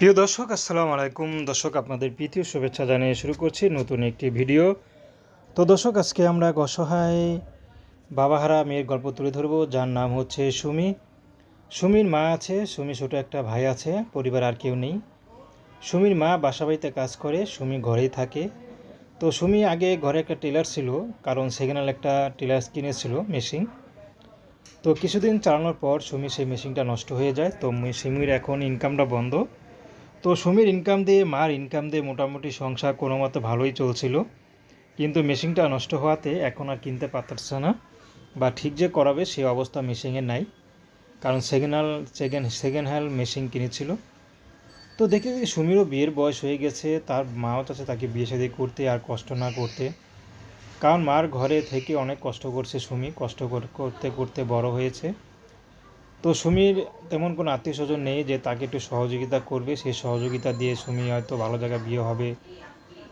প্রিয় দর্শক, আসসালামু আলাইকুম। দর্শক, আপনাদের প্রীতীয় শুভেচ্ছা জানিয়ে শুরু করছি নতুন একটি ভিডিও। তো দর্শক, আজকে আমরা এক অসহায় বাবাহারা মেয়ের গল্প তুলে ধরবো, যার নাম হচ্ছে সুমি। সুমির মা আছে, সুমি ছোটো একটা ভাই আছে, পরিবার আর কেউ নেই। সুমির মা বাসাবাড়িতে কাজ করে, সুমি ঘরেই থাকে। তো সুমি আগে ঘরে একটা টেলার ছিল, কারণ সেখানে একটা টেলার কিনেছিল মেশিন। তো কিছুদিন চালানোর পর সুমি সেই মেশিনটা নষ্ট হয়ে যায়, তো সুমির এখন ইনকামটা বন্ধ। তো সুমির ইনকাম দিয়ে, মার ইনকাম দিয়ে মোটামুটি সংসার কোনো মতো ভালোই চলছিল। কিন্তু মেশিনটা নষ্ট হওয়াতে এখন আর কিনতে পারতেছে না বা ঠিক যে করাবে সে অবস্থা মেশিনে নাই। কারণ second hand second second hand machine কিনেছিল। তো দেখে দেখি সুমিরও বিয়ের বয়স হয়ে গেছে, তার মাও চাচ্ছে তাকে বিয়ে শাদী করতে আর কষ্ট না করতে। কারণ মার ঘরে থেকে অনেক কষ্ট করছে সুমি, কষ্ট কর- করতে করতে বড় হয়েছে। তো সুমির তেমন কোনো আত্মীয় স্বজন নেই যে তাকে একটু সহযোগিতা করবে। সেই সহযোগিতা দিয়ে সুমি হয়তো ভালো জায়গায় বিয়ে হবে।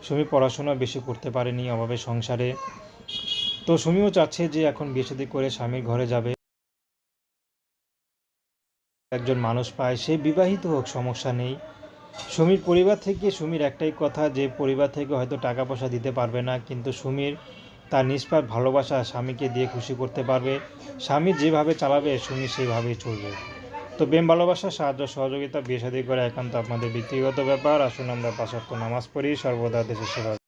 সুমি পড়াশোনা বেশি করতে পারেনি অভাবে সংসারে। তো সুমিও চাচ্ছে যে এখন বিয়ে করে স্বামীর ঘরে যাবে। একজন মানুষ পায়, সে বিবাহিত হোক, সমস্যা নেই। সুমির পরিবার থেকে সুমির একটাই কথা যে পরিবার থেকে হয়তো টাকা পয়সা দিতে পারবে না, কিন্তু সুমির তার নিষ্পাপ ভালোবাসা স্বামীকে দিয়ে খুশি করতে পারবে। স্বামী যেভাবে চালাবে সুমি সেইভাবেই চলবে। তো প্রেম, ভালোবাসা, সাহায্য, সহযোগিতা, বিয়ে সাদী করে একান্ত আপনাদের ব্যক্তিগত ব্যাপার। আসুন আমরা পাশাক্ত নামাজ পড়ি। সর্বদা দেশের সেবা